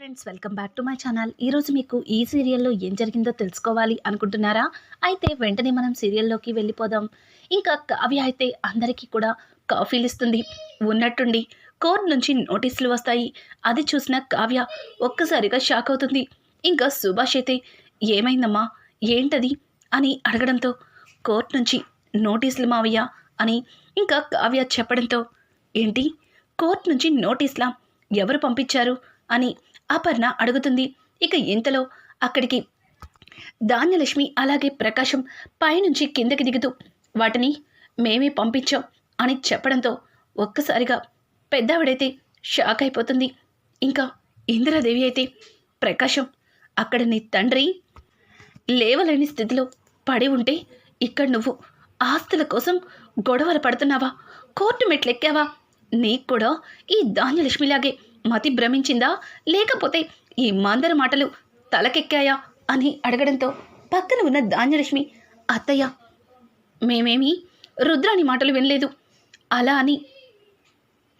Friends welcome back to my channel. ఈరోజు మీకు ఈ సీరియల్లో ఏం జరిగిందో తెలుసుకోవాలి అనుకుంటున్నారా? అయితే వెంటనే మనం సీరియల్లోకి వెళ్ళిపోదాం. ఇంకా కావ్య అయితే అందరికీ కూడా కాఫీలు ఇస్తుంది ఉన్నట్టుండి. కోర్ట్ నుంచి నోటీసులు వస్తాయి. అది చూసిన కావ్య ఒక్కసారిగా షాక్ అవుతుంది. ఇంకా సుభాష్ అయితే ఏమైందమ్మా? ఏంటది? అని అడగడంతో కోర్ట్ నుంచి నోటీసులు మావయ్య అని ఇంకా కావ్య చెప్పడంతో ఏంటి? కోర్ట్ నుంచి నోటీసులా? ఎవరు పంపించారు? అని అపర్ణ అడుగుతుంది. ఇక ఇంతలో అక్కడికి ధాన్యలక్ష్మి అలాగే ప్రకాశం పైనుంచి కిందకి దిగుతూ వాటిని మేమే పంపించాం అని చెప్పడంతో ఒక్కసారిగా పెద్దావిడైతే షాక్ అయిపోతుంది. ఇంకా ఇందిరాదేవి అయితే ప్రకాశం అక్కడ నీ తండ్రి లేవలేని స్థితిలో పడి ఉంటే ఇక్కడ నువ్వు ఆస్తుల కోసం గొడవలు పడుతున్నావా? కోర్టు మెట్లెక్కావా? నీకు కూడా ఈ ధాన్యలక్ష్మిలాగే మతి భ్రమించిందా? లేకపోతే ఈ మాందర మాటలు తలకెక్కాయా? అని అడగడంతో పక్కన ఉన్న ధాన్యలక్ష్మి అత్తయ్య మేమేమి రుద్రాని మాటలు వినలేదు. అలా అని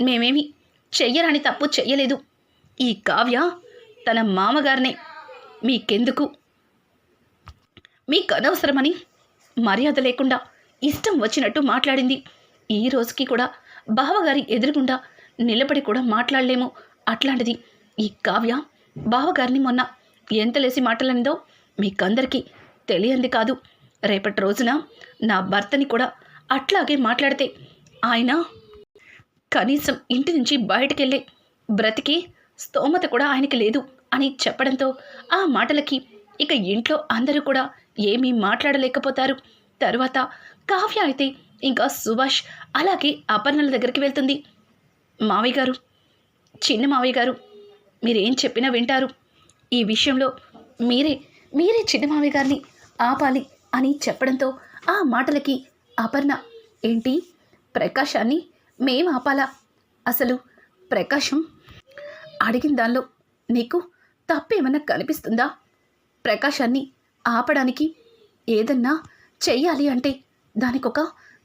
మేమేమి చెయ్యరాని తప్పు చెయ్యలేదు. ఈ కావ్య తన మామగారినే మీకెందుకు? మీకు అనవసరమని మర్యాద లేకుండా ఇష్టం వచ్చినట్టు మాట్లాడింది. ఈ రోజుకి కూడా బావగారి ఎదురుగుండా నిలబడి కూడా మాట్లాడలేము. అట్లాంటిది. ఈ కావ్య బావగారిని మొన్న ఎంత లేసి మాట్లాడిందో మీకందరికీ తెలియంది కాదు. రేపటి రోజున నా భర్తని కూడా అట్లాగే మాట్లాడితే ఆయన కనీసం ఇంటి నుంచి బయటకెళ్ళే బ్రతికి స్తోమత కూడా ఆయనకి లేదు అని చెప్పడంతో ఆ మాటలకి ఇక ఇంట్లో అందరూ కూడా ఏమీ మాట్లాడలేకపోతారు. తర్వాత కావ్య అయితే ఇంకా సుభాష్ అలాగే అపర్ణల దగ్గరికి వెళ్తుంది. మావి గారు చిన్న మావయ్య గారు మీరేం చెప్పినా వింటారు. ఈ విషయంలో మీరే మీరే చిన్న మావయ్య గారిని ఆపాలి అని చెప్పడంతో ఆ మాటలకి అపర్ణ ఏంటి? ప్రకాశాన్ని మేం ఆపాలా? అసలు ప్రకాశం అడిగిన దానిలో నీకు తప్పేమన్నా కనిపిస్తుందా? ప్రకాశాన్ని ఆపడానికి ఏదన్నా చెయ్యాలి అంటే దానికొక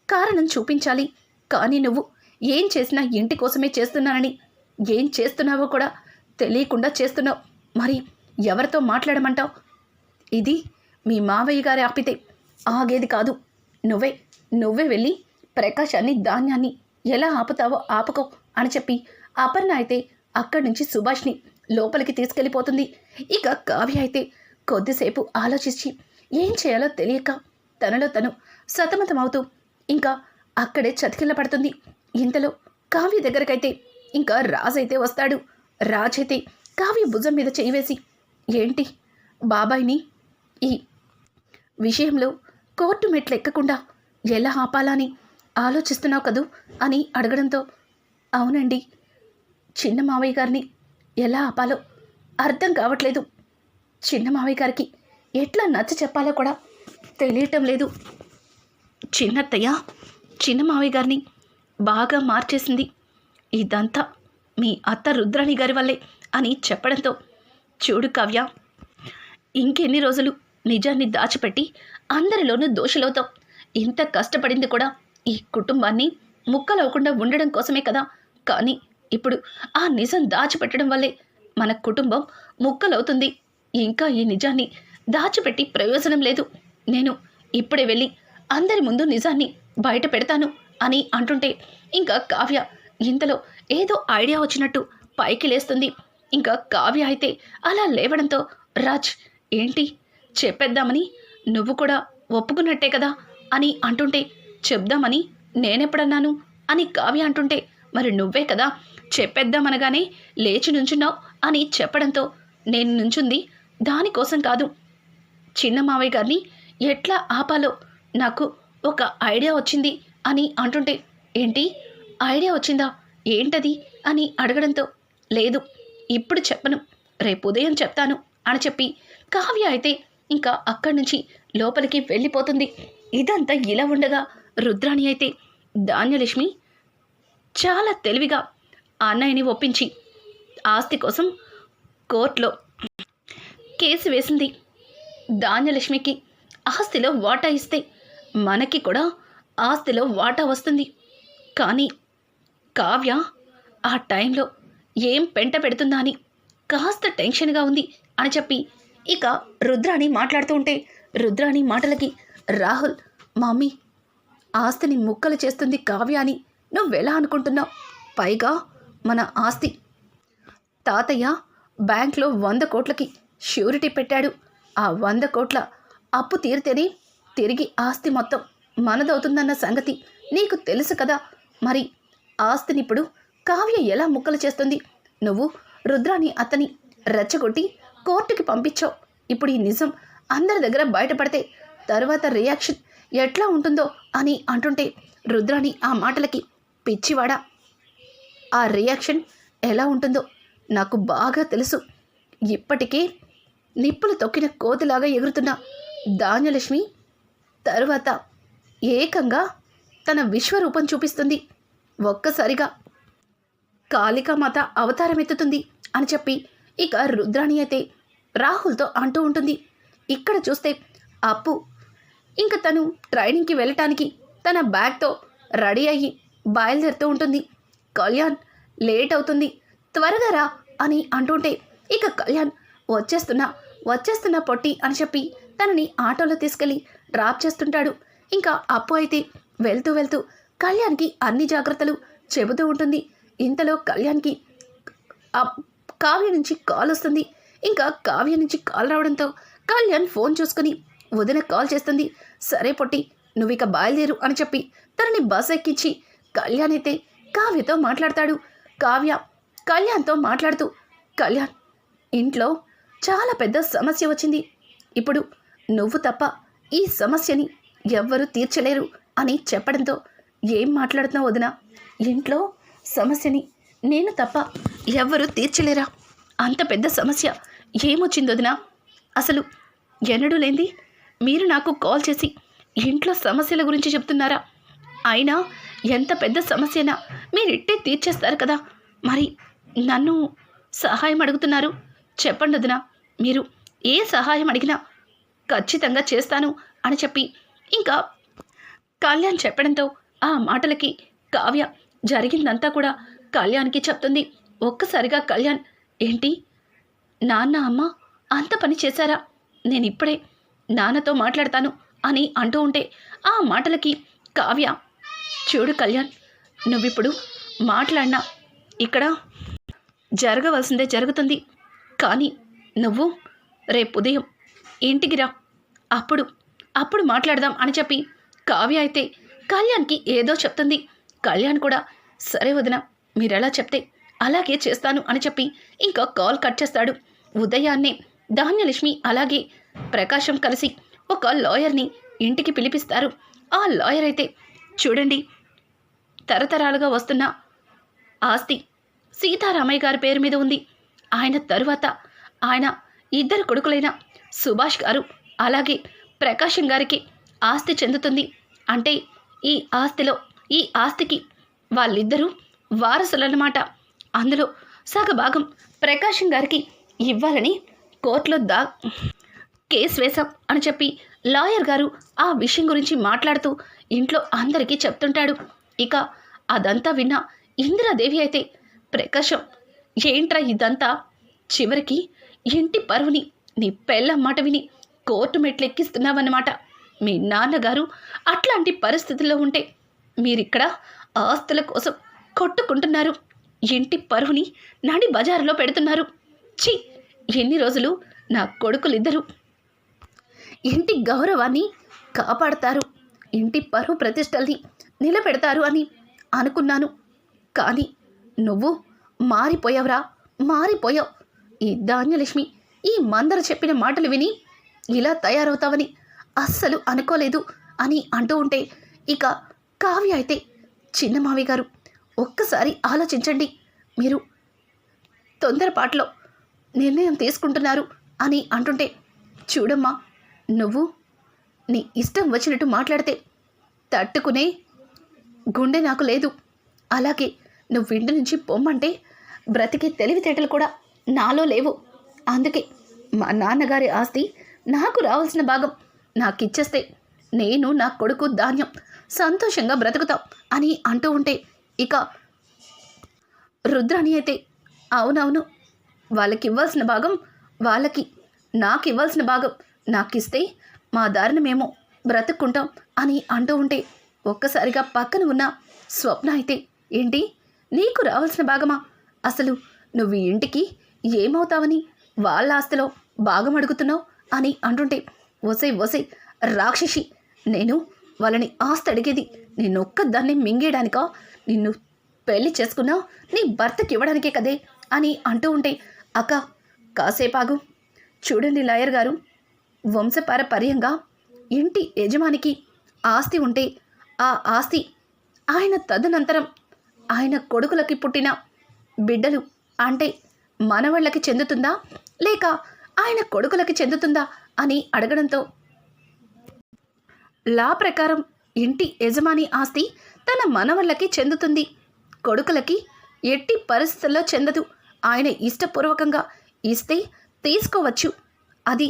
కారణం చూపించాలి. కానీ నువ్వు ఏం చేసినా ఇంటి కోసమే చేస్తున్నానని ఏం చేస్తున్నావో కూడా తెలియకుండా చేస్తున్నావు. మరి ఎవరితో మాట్లాడమంటావు? ఇది మీ మావయ్య గారి ఆపితే ఆగేది కాదు. నువ్వే నువ్వే వెళ్ళి ప్రకాశాన్ని ధాన్యాన్ని ఎలా ఆపుతావో ఆపకో అని చెప్పి అపర్ణ అయితే అక్కడి నుంచి సుభాష్ని లోపలికి తీసుకెళ్ళిపోతుంది. ఇక కావ్య అయితే కొద్దిసేపు ఆలోచించి ఏం చేయాలో తెలియక తనలో తను సతమతమవుతూ ఇంకా అక్కడే చతికిల్ల పడుతుంది ఇంతలో కావ్య దగ్గరకైతే ఇంకా రాజైతే వస్తాడు. రాజైతే కావ్య భుజం మీద చేయివేసి ఏంటి బాబాయ్ని ఈ విషయంలో కోర్టు మెట్లు ఎక్కకుండా ఎలా ఆపాలని ఆలోచిస్తున్నావు కదూ? అని అడగడంతో అవునండి చిన్న మావయ్య గారిని ఎలా ఆపాలో అర్థం కావట్లేదు. చిన్న మావయ్య గారికి ఎట్లా నచ్చ చెప్పాలో కూడా తెలియటం లేదు. చిన్నత్తయ్య చిన్న మావయ్య గారిని బాగా మార్చేసింది ఇదంతా మీ అత్త రుద్రాణి గారి వల్లే అని చెప్పడంతో చూడు కావ్య ఇంకెన్ని రోజులు నిజాన్ని దాచిపెట్టి అందరిలోనూ దోషులవుతాం ఇంత కష్టపడింది కూడా ఈ కుటుంబాన్ని ముక్కలవకుండా ఉండడం కోసమే కదా. కానీ ఇప్పుడు ఆ నిజం దాచిపెట్టడం వల్లే మన కుటుంబం ముక్కలవుతుంది. ఇంకా ఈ నిజాన్ని దాచిపెట్టి ప్రయోజనం లేదు. నేను ఇప్పుడే వెళ్ళి అందరి ముందు నిజాన్ని బయట పెడతాను అని అంటుంటే ఇంకా కావ్య ఇంతలో ఏదో ఐడియా వచ్చినట్టు పైకి లేస్తుంది. ఇంకా కావ్య అయితే అలా లేవడంతో రాజ్ ఏంటి? చెప్పేద్దామని నువ్వు కూడా ఒప్పుకున్నట్టే కదా అని అంటుంటే చెప్దామని నేనెప్పుడన్నాను? అని కావ్య అంటుంటే మరి నువ్వే కదా చెప్పేద్దామనగానే లేచి నుంచున్నావు అని చెప్పడంతో నేను నుంచుంది దానికోసం కాదు. చిన్న మావయ్య గారిని ఎట్లా ఆపాలో నాకు ఒక ఐడియా వచ్చింది అని అంటుంటే ఏంటి? ఐడియా వచ్చిందా? ఏంటది? అని అడగడంతో లేదు ఇప్పుడు చెప్పను రేపు ఉదయం చెప్తాను అని చెప్పి కావ్య అయితే ఇంకా అక్కడి నుంచి లోపలికి వెళ్ళిపోతుంది. ఇదంతా ఇలా ఉండగా రుద్రాణి అయితే ధాన్యలక్ష్మి చాలా తెలివిగా అన్నయ్యని ఒప్పించి ఆస్తి కోసం కోర్టులో కేసు వేసింది. ధాన్యలక్ష్మికి ఆస్తిలో వాటా ఇస్తే మనకి కూడా ఆస్తిలో వాటా వస్తుంది. కానీ కావ్య ఆ టైంలో ఏం పెంట పెడుతుందా అని కాస్త టెన్షన్గా ఉంది అని చెప్పి ఇక రుద్రాణి మాట్లాడుతూ ఉంటే రుద్రాణి మాటలకి రాహుల్ మమ్మీ ఆస్తిని ముక్కలు చేస్తుంది కావ్య అని నువ్వెలా అనుకుంటున్నావు? పైగా మన ఆస్తి. తాతయ్య బ్యాంక్లో వంద కోట్లకి ష్యూరిటీ పెట్టాడు. ఆ వంద కోట్ల అప్పు తీరితేనే తిరిగి ఆస్తి మొత్తం మనదవుతుందన్న సంగతి నీకు తెలుసు కదా మరి. ఆస్తినిప్పుడు కావ్య ఎలా ముక్కలు చేస్తుంది? నువ్వు రుద్రాని అతని రెచ్చగొట్టి కోర్టుకి పంపించావు. ఇప్పుడు ఈ నిజం అందరి దగ్గర బయటపడితే తర్వాత రియాక్షన్ ఎట్లా ఉంటుందో అని అంటుంటే రుద్రాని ఆ మాటలకి పిచ్చివాడా. ఆ రియాక్షన్ ఎలా ఉంటుందో నాకు బాగా తెలుసు. ఇప్పటికే నిప్పులు తొక్కిన కోతిలాగా ఎగురుతున్న ధాన్యలక్ష్మి తరువాత ఏకంగా తన విశ్వరూపం చూపిస్తుంది. ఒక్కసారిగా కాళికామాత అవతారం ఎత్తుతుంది అని చెప్పి ఇక రుద్రాణి అయితే రాహుల్తో అంటూ ఉంటుంది. ఇక్కడ చూస్తే అప్పు ఇంకా తను ట్రైనింగ్కి వెళ్ళటానికి తన బ్యాగ్తో రెడీ అయ్యి బయలుదేరుతూ ఉంటుంది. కళ్యాణ్ లేట్ అవుతుంది. త్వరగా రా అని అంటుంటే ఇక కళ్యాణ్ వచ్చేస్తున్నా వచ్చేస్తున్నా పొట్టి అని చెప్పి తనని ఆటోలో తీసుకెళ్ళి డ్రాప్ చేస్తుంటాడు. ఇంకా అప్పు అయితే వెళ్తూ వెళ్తూ కళ్యాణ్కి అన్ని జాగ్రత్తలు చెబుతూ ఉంటుంది. ఇంతలో కళ్యాణ్కి కావ్య నుంచి కాల్ వస్తుంది. ఇంకా కావ్య నుంచి కాల్ రావడంతో కళ్యాణ్ ఫోన్ చూసుకుని వదిన కాల్ చేస్తుంది. సరే పొట్టి నువ్వు ఇక బయలుదేరు అని చెప్పి తనని బస్ ఎక్కించి కళ్యాణ్ అయితే కావ్యతో మాట్లాడతాడు. కావ్య కళ్యాణ్తో మాట్లాడుతూ కళ్యాణ్ ఇంట్లో చాలా పెద్ద సమస్య వచ్చింది. ఇప్పుడు నువ్వు తప్ప ఈ సమస్యని ఎవ్వరూ తీర్చలేరు అని చెప్పడంతో ఏం మాట్లాడుతున్నావు వదిన? ఇంట్లో సమస్యని నేను తప్ప ఎవ్వరూ తీర్చలేరా? అంత పెద్ద సమస్య. ఏమొచ్చింది వదిన? అసలు ఎన్నడూ లేంది మీరు నాకు కాల్ చేసి ఇంట్లో సమస్యల గురించి చెప్తున్నారా? అయినా ఎంత పెద్ద సమస్యనా ఇట్టే తీర్చేస్తారు కదా. మరి నన్ను సహాయం అడుగుతున్నారు? చెప్పండి వదిన. మీరు ఏ సహాయం అడిగినా ఖచ్చితంగా చేస్తాను అని చెప్పి ఇంకా కళ్యాణ్ చెప్పడంతో ఆ మాటలకి కావ్య జరిగిందంతా కూడా కళ్యాణ్కి చెప్తుంది. ఒక్కసారిగా కళ్యాణ్ ఏంటి? నాన్న అమ్మ అంత పని చేశారా? నేను ఇప్పుడే నాన్నతో మాట్లాడతాను అని అంటూ ఉంటే ఆ మాటలకి కావ్య చూడు కళ్యాణ్ నువ్విప్పుడు మాట్లాడినా ఇక్కడ జరగవలసిందే జరుగుతుంది. కానీ నువ్వు రేపు ఉదయం ఇంటికి రా. అప్పుడు అప్పుడు మాట్లాడదాం అని చెప్పి కావ్య అయితే కళ్యాణ్కి ఏదో చెప్తుంది. కళ్యాణ్ కూడా సరే వదిన మీరెలా చెప్తే అలాగే చేస్తాను అని చెప్పి ఇంకా కాల్ కట్ చేస్తాడు. ఉదయాన్నే ధాన్యలక్ష్మి అలాగే ప్రకాశం కలిసి ఒక లాయర్ని ఇంటికి పిలిపిస్తారు. ఆ లాయర్ అయితే చూడండి తరతరాలుగా వస్తున్న ఆస్తి సీతారామయ్య గారి పేరు మీద ఉంది. ఆయన తరువాత ఆయన ఇద్దరు కొడుకులైన సుభాష్ గారు అలాగే ప్రకాశం గారికి ఆస్తి చెందుతుంది. అంటే ఈ ఆస్తిలో ఈ ఆస్తికి వాళ్ళిద్దరూ వారసులన్నమాట. అందులో సగభాగం ప్రకాశం గారికి ఇవ్వాలని కోర్టులో దా కేసు వేశాం అని చెప్పి లాయర్ గారు ఆ విషయం గురించి మాట్లాడుతూ ఇంట్లో అందరికీ చెప్తుంటాడు. ఇక అదంతా విన్న ఇందిరాదేవి అయితే ప్రకాశం ఏంట్రా ఇదంతా? చివరికి ఇంటి పరువుని నీ పెళ్ళ మాట విని కోర్టు మెట్లు ఎక్కిస్తున్నావన్నమాట మీ నాన్నగారు అట్లాంటి పరిస్థితుల్లో ఉంటే మీరిక్కడ ఆస్తుల కోసం కొట్టుకుంటున్నారు. ఇంటి పరువుని నడి బజారులో పెడుతున్నారు. ఛీ! ఎన్ని రోజులు నా కొడుకులిద్దరూ ఇంటి గౌరవాన్ని కాపాడతారు. ఇంటి పరువు ప్రతిష్టల్ని నిలబెడతారు అని అనుకున్నాను. కానీ నువ్వు మారిపోయావురా మారిపోయావు. ఈ ధాన్యలక్ష్మి ఈ మందర చెప్పిన మాటలు విని ఇలా తయారవుతావని అస్సలు అనుకోలేదు అని అంటూ ఉంటే ఇక కావ్య అయితే చిన్న మావి గారు ఒక్కసారి ఆలోచించండి. మీరు తొందరపాట్లో నిర్ణయం తీసుకుంటున్నారు అని అంటుంటే చూడమ్మా నువ్వు నీ ఇష్టం వచ్చినట్టు మాట్లాడితే తట్టుకునే గుండె నాకు లేదు. అలాగే నువ్వు ఇంటి నుంచి పొమ్మంటే బ్రతికే తెలివితేటలు కూడా నాలో లేవు. అందుకే మా నాన్నగారి ఆస్తి నాకు రావాల్సిన భాగం నాకు ఇచ్చేస్తే నేను నా కొడుకు ధాన్యం సంతోషంగా బ్రతుకుతాం అని అంటూ ఉంటే ఇక రుద్రాణి అయితే అవునవును వాళ్ళకి ఇవ్వాల్సిన భాగం వాళ్ళకి నాకు ఇవ్వాల్సిన భాగం నాకిస్తే మా దారిని మేము బ్రతుక్కుంటాం అని అంటూ ఉంటే ఒక్కసారిగా పక్కన ఉన్న స్వప్న అయితే ఏంటి? నీకు రావాల్సిన భాగమా? అసలు నువ్వు ఇంటికి ఏమవుతావని వాళ్ళ ఆస్తిలో భాగం అడుగుతున్నావు అని అంటుంటే ఒసే ఒసై రాక్షసి నేను వాళ్ళని ఆస్తి అడిగేది. నేనొక్కదాన్ని మింగేయడానికా? నిన్ను పెళ్ళి చేసుకున్నా నీ భర్తకి ఇవ్వడానికే కదే అని అంటూ ఉంటే అక్క కాసేపాగు. చూడండి లాయర్ గారు వంశపారపర్యంగా ఇంటి యజమానికి ఆస్తి ఉంటే ఆ ఆస్తి ఆయన తదనంతరం ఆయన కొడుకులకి పుట్టిన బిడ్డలు అంటే మనవాళ్ళకి చెందుతుందా? లేక ఆయన కొడుకులకి చెందుతుందా? అని అడగడంతో లా ప్రకారం ఇంటి యజమాని ఆస్తి తన మనవళ్ళకి చెందుతుంది. కొడుకులకి ఎట్టి పరిస్థితుల్లో చెందదు. ఆయన ఇష్టపూర్వకంగా ఇస్తే తీసుకోవచ్చు. అది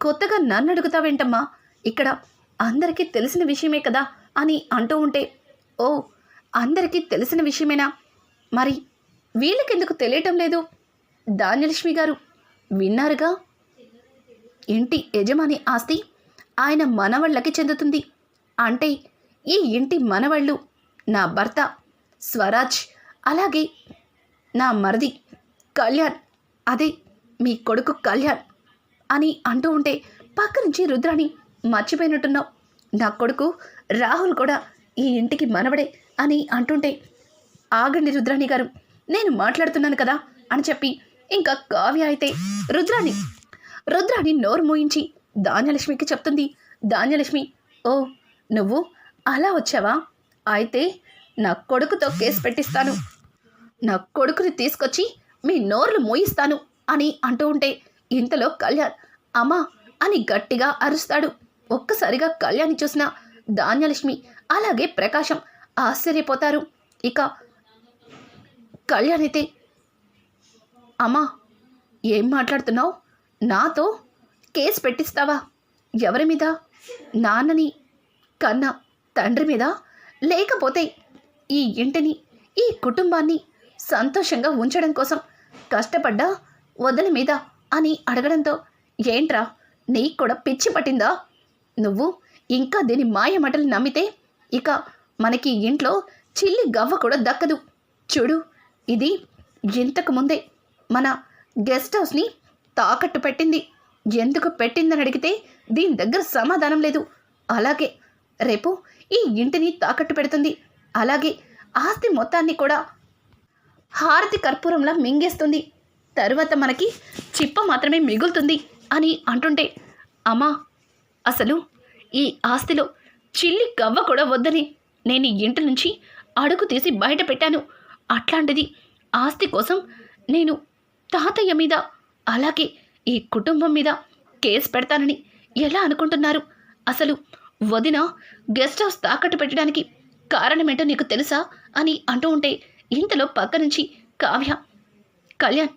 కొత్తగా నన్ను అడుగుతావేంటమ్మా? ఇక్కడ అందరికీ తెలిసిన విషయమే కదా అని అంటూ ఉంటే ఓ అందరికీ తెలిసిన విషయమేనా? మరి వీళ్ళకెందుకు తెలియటం లేదు? ధాన్యలక్ష్మి గారు విన్నారుగా? ఇంటి యజమాని ఆస్తి ఆయన మనవళ్ళకి చెందుతుంది. అంటే ఈ ఇంటి మనవళ్ళు నా భర్త స్వరాజ్ అలాగే నా మరిది కళ్యాణ్. అదే మీ కొడుకు కళ్యాణ్ అని అంటూ ఉంటే పక్క నుంచి రుద్రాని మర్చిపోయినట్టున్నావు. నా కొడుకు రాహుల్ కూడా ఈ ఇంటికి మనవడే అని అంటుంటే ఆగండి రుద్రాణి గారు నేను మాట్లాడుతున్నాను కదా అని చెప్పి ఇంకా కావ్య అయితే రుద్రాణి రుద్రాణి నోరు మూయించి ధాన్యలక్ష్మికి చెప్తుంది. ధాన్యలక్ష్మి ఓ నువ్వు అలా వచ్చావా? అయితే నా కొడుకుతో కేసు పెట్టిస్తాను. నా కొడుకుని తీసుకొచ్చి మీ నోర్లు మోయిస్తాను అని అంటూ ఉంటే ఇంతలో కళ్యాణ్ అమ్మా అని గట్టిగా అరుస్తాడు. ఒక్కసారిగా కళ్యాణ్ చూసిన ధాన్యలక్ష్మి అలాగే ప్రకాశం ఆశ్చర్యపోతారు. ఇక కళ్యాణ్ అయితే అమ్మా ఏం మాట్లాడుతున్నావు? నాతో కేసు పెట్టిస్తావా? ఎవరి మీద? నాన్నని కన్న తండ్రి మీద? లేకపోతే ఈ ఇంటిని ఈ కుటుంబాన్ని సంతోషంగా ఉంచడం కోసం కష్టపడ్డా వదల మీద అని అడగడంతో ఏంట్రా నీకు కూడా పిచ్చి పట్టిందా? నువ్వు ఇంకా దీని మాయమటలు నమ్మితే ఇక మనకి ఇంట్లో చిల్లి గవ్వ కూడా దక్కదు. చూడు ఇది ఇంతకు ముందే మన గెస్ట్ హౌస్ని తాకట్టు పెట్టింది. ఎందుకు పెట్టిందని అడిగితే దీని దగ్గర సమాధానం లేదు. అలాగే రేపు ఈ ఇంటిని తాకట్టు పెడుతుంది. అలాగే ఆస్తి మొత్తాన్ని కూడా హారతి కర్పూరంలా మింగేస్తుంది. తరువాత మనకి చిప్ప మాత్రమే మిగులుతుంది అని అంటుంటే అమ్మా అసలు ఈ ఆస్తిలో చిల్లి గవ్వ కూడా వద్దని నేను ఇంటి నుంచి అడుగు తీసి బయట పెట్టాను. అట్లాంటిది ఆస్తి కోసం నేను తాతయ్య మీద అలాగే ఈ కుటుంబం మీద కేసు పెడతానని ఎలా అనుకుంటున్నారు? అసలు వదిన గెస్ట్ హౌస్ తాకట్టు పెట్టడానికి కారణమేంటో నీకు తెలుసా? అని అంటూ ఉంటే ఇంతలో పక్క నుంచి కావ్య కళ్యాణ్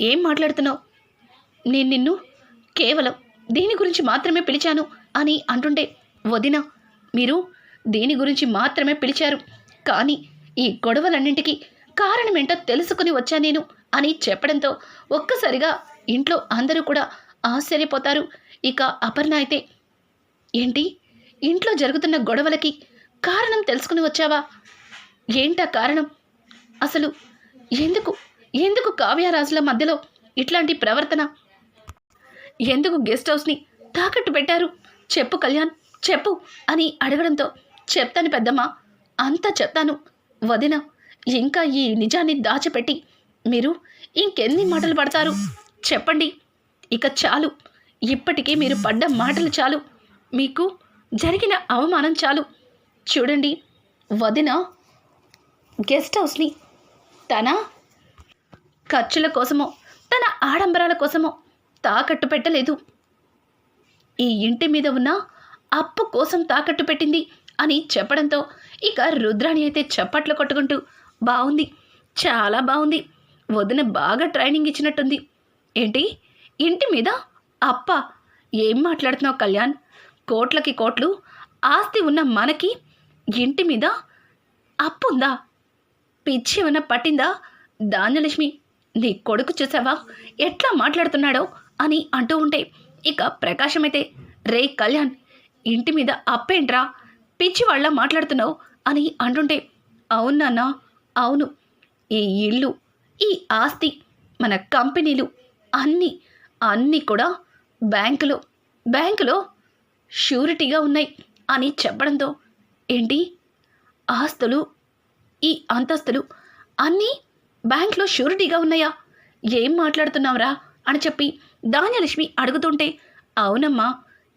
ఏం మాట్లాడుతున్నావు? నేను నిన్ను కేవలం దీని గురించి మాత్రమే పిలిచాను అని అంటుంటే వదిన మీరు దీని గురించి మాత్రమే పిలిచారు. కానీ ఈ గొడవలన్నింటికీ కారణమేంటో తెలుసుకుని వచ్చా నేను. అని చెప్పడంతో ఒక్కసారిగా ఇంట్లో అందరూ కూడా ఆశ్చర్యపోతారు. ఇక అపర్ణ అయితే ఏంటి? ఇంట్లో జరుగుతున్న గొడవలకి కారణం తెలుసుకుని వచ్చావా? ఏంటా కారణం? అసలు ఎందుకు ఎందుకు కావ్యరాజుల మధ్యలో ఇట్లాంటి ప్రవర్తన? ఎందుకు గెస్ట్ హౌస్ని తాకట్టు పెట్టారు? చెప్పు కళ్యాణ్ చెప్పు అని అడగడంతో చెప్తాను పెద్దమ్మ అంతా చెప్తాను. వదిన ఇంకా ఈ నిజాన్ని దాచిపెట్టి మీరు ఇంకెన్ని మాటలు పడతారు? చెప్పండి. ఇక చాలు. ఇప్పటికీ మీరు పడ్డ మాటలు చాలు. మీకు జరిగిన అవమానం చాలు. చూడండి. వదిన గెస్ట్ హౌస్ని తన ఖర్చుల కోసమో తన ఆడంబరాల కోసమో తాకట్టు పెట్టలేదు. ఈ ఇంటి మీద ఉన్న అప్పు కోసం తాకట్టు పెట్టింది అని చెప్పడంతో ఇక రుద్రాణి అయితే చప్పట్లు కొట్టుకుంటూ బాగుంది చాలా బాగుంది వదిన బాగా ట్రైనింగ్ ఇచ్చినట్టుంది. ఏంటి? ఇంటి మీద అప్ప ఏం మాట్లాడుతున్నావు కళ్యాణ్? కోట్లకి కోట్లు ఆస్తి ఉన్న మనకి ఇంటి మీద అప్పుందా? పిచ్చి ఏమైనా పట్టిందా? ధాన్యలక్ష్మి నీ కొడుకు చూసావా? ఎట్లా మాట్లాడుతున్నాడో అని అంటూ ఉంటే ఇక ప్రకాశం అయితే రే కళ్యాణ్ ఇంటి మీద అప్పేంట్రా? పిచ్చి వాళ్ళ మాట్లాడుతున్నావు అని అంటుంటే అవునా అవును. ఈ ఇల్లు ఈ ఆస్తి మన కంపెనీలు అన్నీ అన్నీ కూడా బ్యాంకులో బ్యాంకులో షూరిటీగా ఉన్నాయి అని చెప్పడంతో ఏంటి? ఆస్తులు ఈ అంతస్తులు అన్నీ బ్యాంక్లో షూరిటీగా ఉన్నాయా? ఏం మాట్లాడుతున్నావురా? అని చెప్పి ధాన్యలక్ష్మి అడుగుతుంటే అవునమ్మా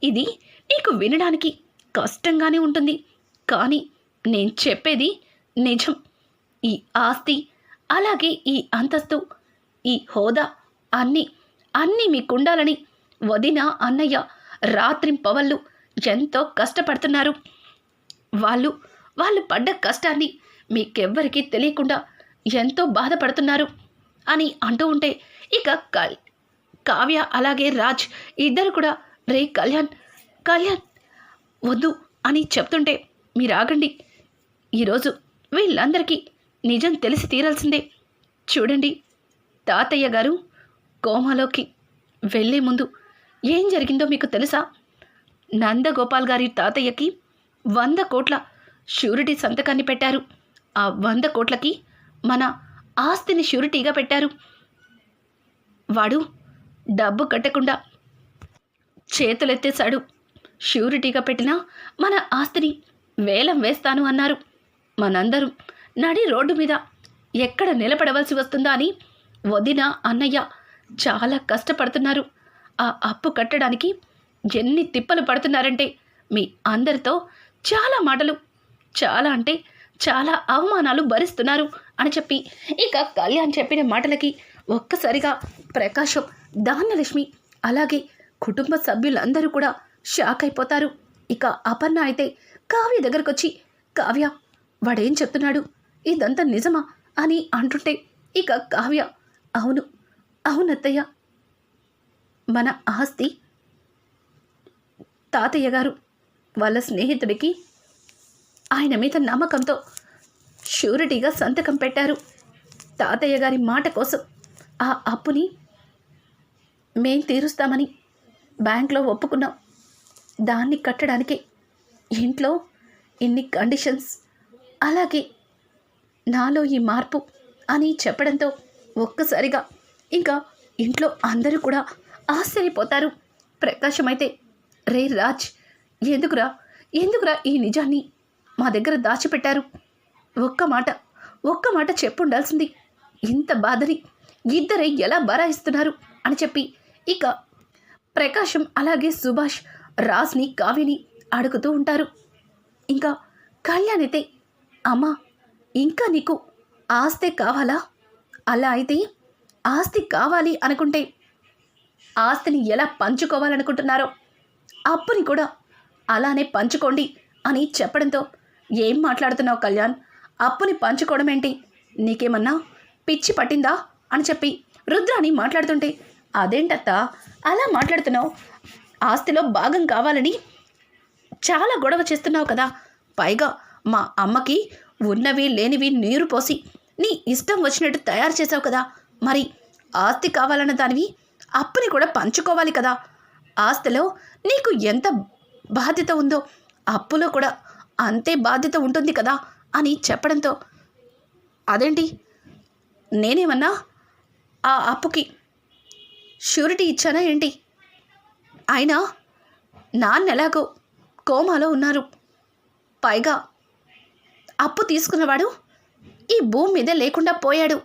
ఇది నీకు వినడానికి కష్టంగానే ఉంటుంది. కానీ నేను చెప్పేది నిజం. ఈ ఆస్తి అలాగే ఈ అంతస్తు ఈ హోదా అన్నీ అన్నీ మీకుండాలని వదిన అన్నయ్య రాత్రింపవళ్ళు ఎంతో కష్టపడుతున్నారు. వాళ్ళు వాళ్ళు పడ్డ కష్టాన్ని మీకెవ్వరికీ తెలియకుండా ఎంతో బాధపడుతున్నారు అని అంటూ ఉంటే ఇక కావ్య అలాగే రాజ్ ఇద్దరు కూడా రే కళ్యాణ్ కళ్యాణ్ వద్దు అని చెప్తుంటే మీరు ఆగండి ఈరోజు వీళ్ళందరికీ నిజం తెలిసి తీరాల్సిందే. చూడండి తాతయ్య గారు కోమాలోకి వెళ్ళే ముందు ఏం జరిగిందో మీకు తెలుసా? నందగోపాల్ గారి తాతయ్యకి వంద కోట్ల షూరిటీ సంతకాన్ని పెట్టారు. ఆ వంద కోట్లకి మన ఆస్తిని షూరిటీగా పెట్టారు. వాడు డబ్బు కట్టకుండా చేతులెత్తేశాడు. షూరిటీగా పెట్టిన మన ఆస్తిని వేలం వేస్తాను అన్నారు. మనందరం నడి రోడ్డు మీద. ఎక్కడ నిలబడవలసి వస్తుందా అని వదిన అన్నయ్య చాలా కష్టపడుతున్నారు. ఆ అప్పు కట్టడానికి ఎన్ని తిప్పలు పడుతున్నారంటే మీ అందరితో చాలా మాటలు చాలా అంటే చాలా అవమానాలు భరిస్తున్నారు అని చెప్పి. ఇక కళ్యాణ్ చెప్పిన మాటలకి ఒక్కసారిగా ప్రకాశం దానలక్ష్మి అలాగే కుటుంబ సభ్యులందరూ కూడా షాక్ అయిపోతారు. ఇక అపర్ణ అయితే కావ్య దగ్గరకు వచ్చి కావ్య వాడేం చెప్తున్నాడు? ఇదంతా నిజమా అని అంటుంటే ఇక కావ్య అవును అవునత్తయ్య మన ఆస్తి తాతయ్య గారు వాళ్ళ స్నేహితుడికి ఆయన మీద నమ్మకంతో షూరిటీగా సంతకం పెట్టారు. తాతయ్య గారి మాట కోసం ఆ అప్పుని మేం తీరుస్తామని బ్యాంక్లో ఒప్పుకున్నాం. దాన్ని కట్టడానికి ఇంట్లో ఇన్ని కండిషన్స్ అలాగే నాలో ఈ మార్పు అని చెప్పడంతో ఒక్కసారిగా ఇంకా ఇంట్లో అందరూ కూడా ఆశ్చర్యపోతారు. ప్రకాశం అయితే రే రాజ్ ఎందుకురా ఎందుకురా ఈ నిజాన్ని మా దగ్గర దాచిపెట్టారు? ఒక్క మాట ఒక్క మాట చెప్పుండాల్సింది. ఇంత బాధని ఇద్దరే ఎలా బరాయిస్తున్నారు? అని చెప్పి ఇక ప్రకాశం అలాగే సుభాష్ రాజ్ని కావ్యని అడుగుతూ ఉంటారు. ఇంకా కళ్యాణ్ అయితే అమ్మా ఇంకా నీకు ఆస్తి కావాలా? అలా అయితే ఆస్తి కావాలి అనుకుంటే ఆస్తిని ఎలా పంచుకోవాలనుకుంటున్నారో అప్పుని కూడా అలానే పంచుకోండి అని చెప్పడంతో ఏం మాట్లాడుతున్నావు కళ్యాణ్? అప్పుని పంచుకోవడం ఏంటి? నీకేమన్నా పిచ్చి పట్టిందా? అని చెప్పి రుద్రాని మాట్లాడుతుంటే అదేంటత్త? అలా మాట్లాడుతున్నావు? ఆస్తిలో భాగం కావాలని చాలా గొడవ చేస్తున్నావు కదా. పైగా మా అమ్మకి ఉన్నవి లేనివి నీరు పోసి నీ ఇష్టం వచ్చినట్టు తయారు చేసావు కదా. మరి ఆస్తి కావాలన్న దానివి అప్పుని కూడా పంచుకోవాలి కదా. ఆస్తిలో నీకు ఎంత బాధ్యత ఉందో అప్పులో కూడా అంతే బాధ్యత ఉంటుంది కదా అని చెప్పడంతో అదేంటి? నేనేమన్నా ఆ అప్పుకి షూరిటీ ఇచ్చానా ఏంటి? అయినా నాన్న ఎలాగో కోమాలో ఉన్నారు. పైగా అప్పు తీసుకున్నవాడు ఈ భూమి మీద లేకుండా పోయాడు.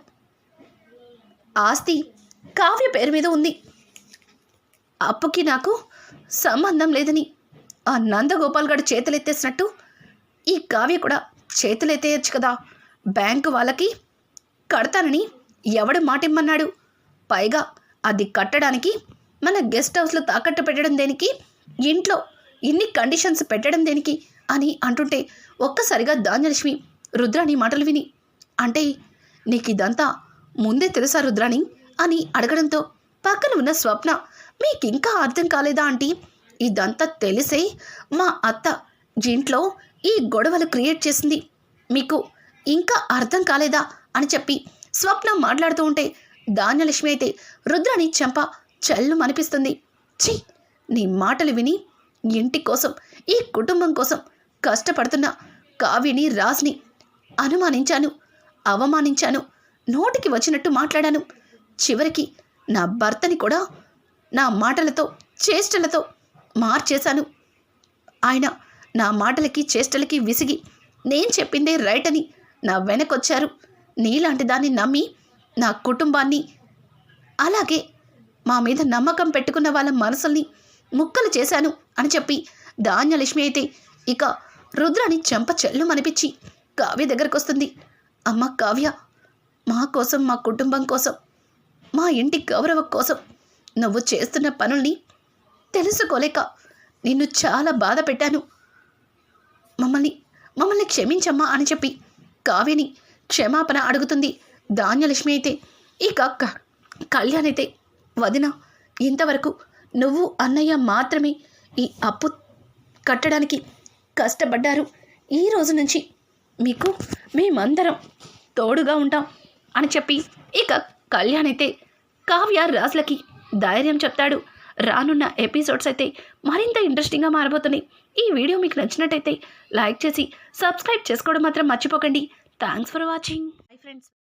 ఆస్తి కావ్య పేరు మీద ఉంది. అప్పుకి నాకు సంబంధం లేదని ఆ నందగోపాల్ గడు చేతులెత్తేసినట్టు ఈ కావ్య కూడా చేతులెత్తేయచ్చు కదా. బ్యాంకు వాళ్ళకి కడతానని ఎవడు మాటిమ్మన్నాడు. పైగా అది కట్టడానికి మన గెస్ట్ హౌస్లో తాకట్టు పెట్టడం దేనికి? ఇంట్లో ఇన్ని కండిషన్స్ పెట్టడం దేనికి? అని అంటుంటే ఒక్కసారిగా ధాన్యలక్ష్మి రుద్రాణి మాటలు విని అంటే నీకు ఇదంతా ముందే తెలుసా రుద్రాణి? అని అడగడంతో పక్కన ఉన్న స్వప్న మీకు ఇంకా అర్థం కాలేదా ఆంటీ? ఇదంతా తెలిసే మా అత్త ఇంట్లో ఈ గొడవలు క్రియేట్ చేసింది. మీకు ఇంకా అర్థం కాలేదా? అని చెప్పి స్వప్న మాట్లాడుతూ ఉంటే ధాన్యలక్ష్మి అయితే రుద్రాణి చెంప చల్లు అనిపిస్తుంది ఛీ! నీ మాటలు విని ఇంటి కోసం ఈ కుటుంబం కోసం కష్టపడుతున్న కావ్యని రాజ్ని అనుమానించాను అవమానించాను నోటికి వచ్చినట్టు మాట్లాడాను. చివరికి నా భర్తని కూడా నా మాటలతో చేష్టలతో మార్చేశాను. ఆయన నా మాటలకి చేష్టలకి విసిగి నేను చెప్పిందే రైట్ అని నా వెనకొచ్చారు. నీలాంటి దాన్ని నమ్మి నా కుటుంబాన్ని అలాగే మా మీద నమ్మకం పెట్టుకున్న వాళ్ళ మనసుల్ని ముక్కలు చేశాను అని చెప్పి ధాన్యలక్ష్మి అయితే ఇక రుద్రాని చెంప చెల్లు అనిపించి కావ్య దగ్గరకు వస్తుంది అమ్మ కావ్య మా కోసం మా కుటుంబం కోసం మా ఇంటి గౌరవం కోసం నువ్వు చేస్తున్న పనుల్ని తెలుసుకోలేక నిన్ను చాలా బాధ పెట్టాను. మమ్మల్ని మమ్మల్ని క్షమించమ్మా అని చెప్పి కావ్యని క్షమాపణ అడుగుతుంది ధాన్యలక్ష్మి అయితే. ఇక కళ్యాణ్ అయితే వదిన ఇంతవరకు నువ్వు అన్నయ్య మాత్రమే ఈ అప్పు కట్టడానికి కష్టపడ్డారు. ఈ రోజు నుంచి మీకు మేమందరం తోడుగా ఉంటాం అని చెప్పి ఇక కళ్యాణ్ అయితే కావ్య రాజులకి ధైర్యం చెప్తాడు. రానున్న ఎపిసోడ్స్ అయితే మరింత ఇంట్రెస్టింగ్గా మారబోతున్నాయి. ఈ వీడియో మీకు నచ్చినట్టయితే లైక్ చేసి సబ్స్క్రైబ్ చేసుకోవడం మాత్రం మర్చిపోకండి. Thanks for watching. ఫ్రెండ్స్.